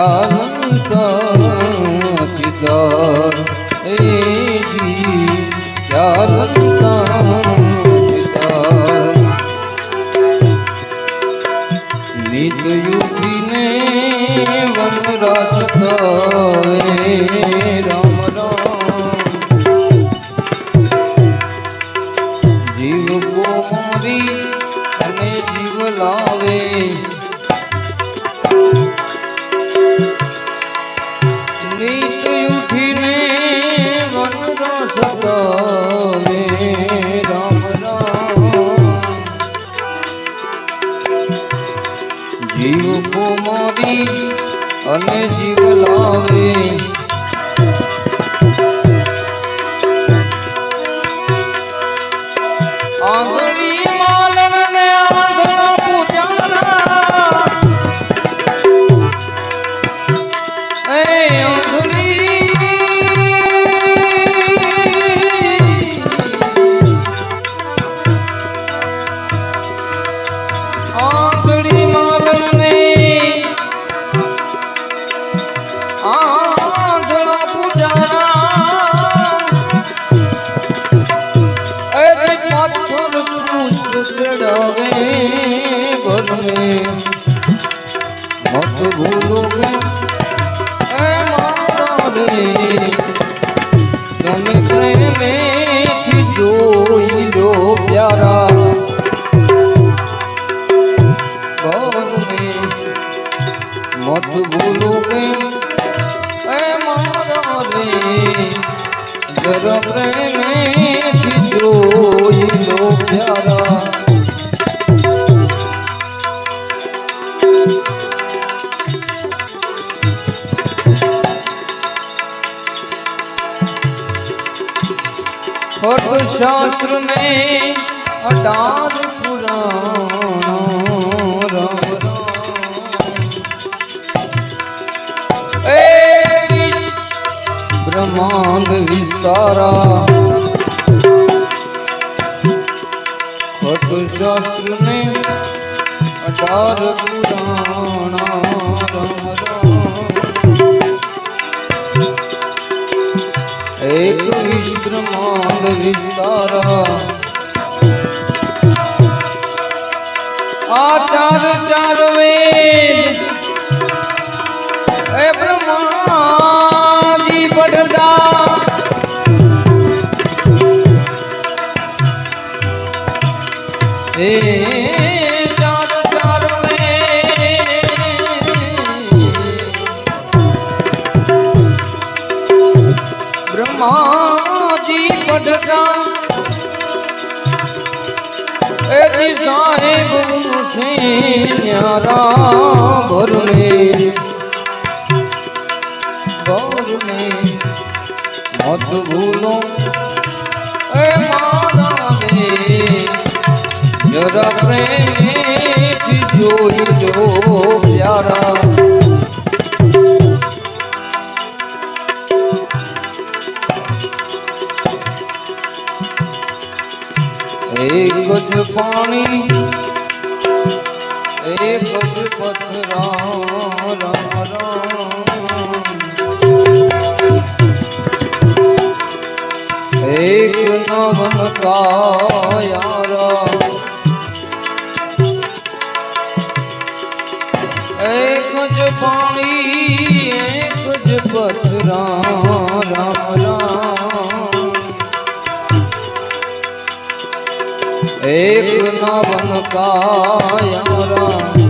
யா જીવ લાવે ચડાવે ઘરમે મત ભૂલો તમે પ્રેમેથી જોઈ લો પ્યારા. મત ભૂલો કે એ પ્રેમેથી પ્યારા ખોટ શાસ્ત્ર में અઢાર પુરાણો રામ બ્રહ્માંડ વિસ્તારા શાસ્ત્ર में અઢાર પુરાણા એક વિશ્રમાંડ વિસ્તારા આ ચાર ચાર વેદ એ બ્રહ્માજી સાહેબ છે ન્યારા ભરને ભરને મત ભૂલો એ મારા જરા પ્રેમેથી જોઈ જો પ્યારા એક જ પાણી એક જ પથરા રામ રામ. એક નવન કાયારા એક નવન કાયારા એક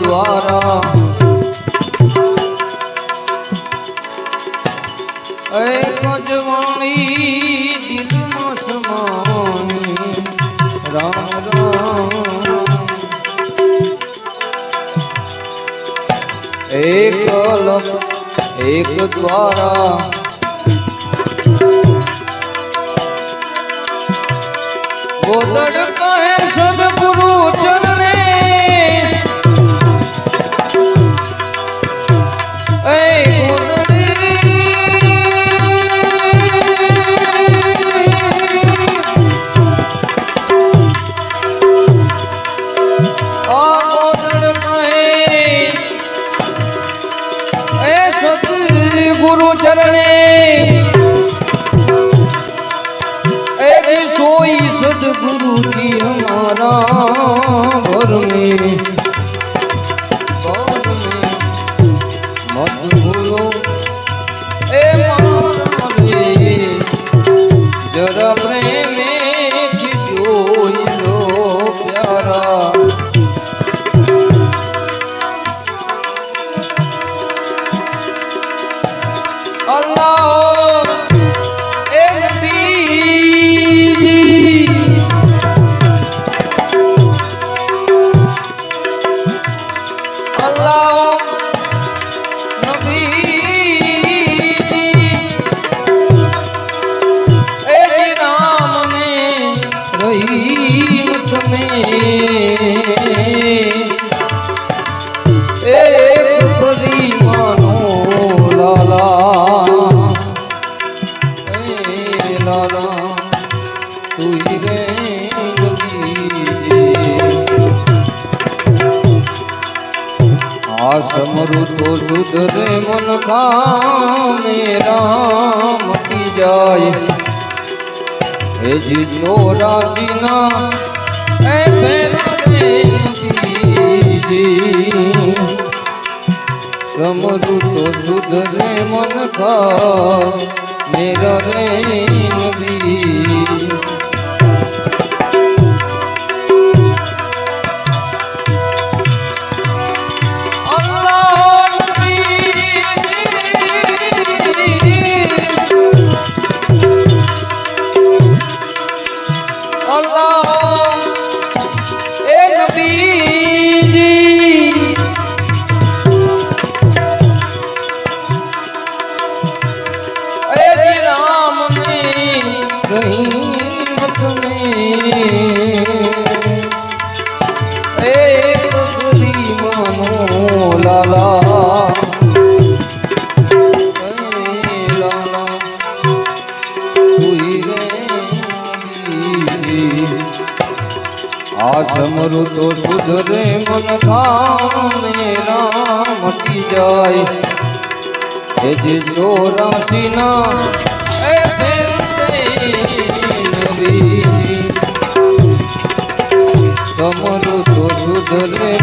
દ્વારા. એક જ વાણી દિલમાં સમાણી રામ રામ. એક દ્વારા. ગોદડ કહે સદગુરુ ચરણે એક સોઈ સદગુરુ કી હમારા আল্লাহ આ સમરુ તો સુધરે મન કામે રામ કી જાય. એ જી ચોરાસી ના એ ફેરા રે દીજી સમરુ તો સુધરે મન કા મેરા રે નબી આ સમરુ તો સુધરે મન ખામે રામ મટી જાય. એ જે ચોરાસી ના એ સમરુ તો સુધરે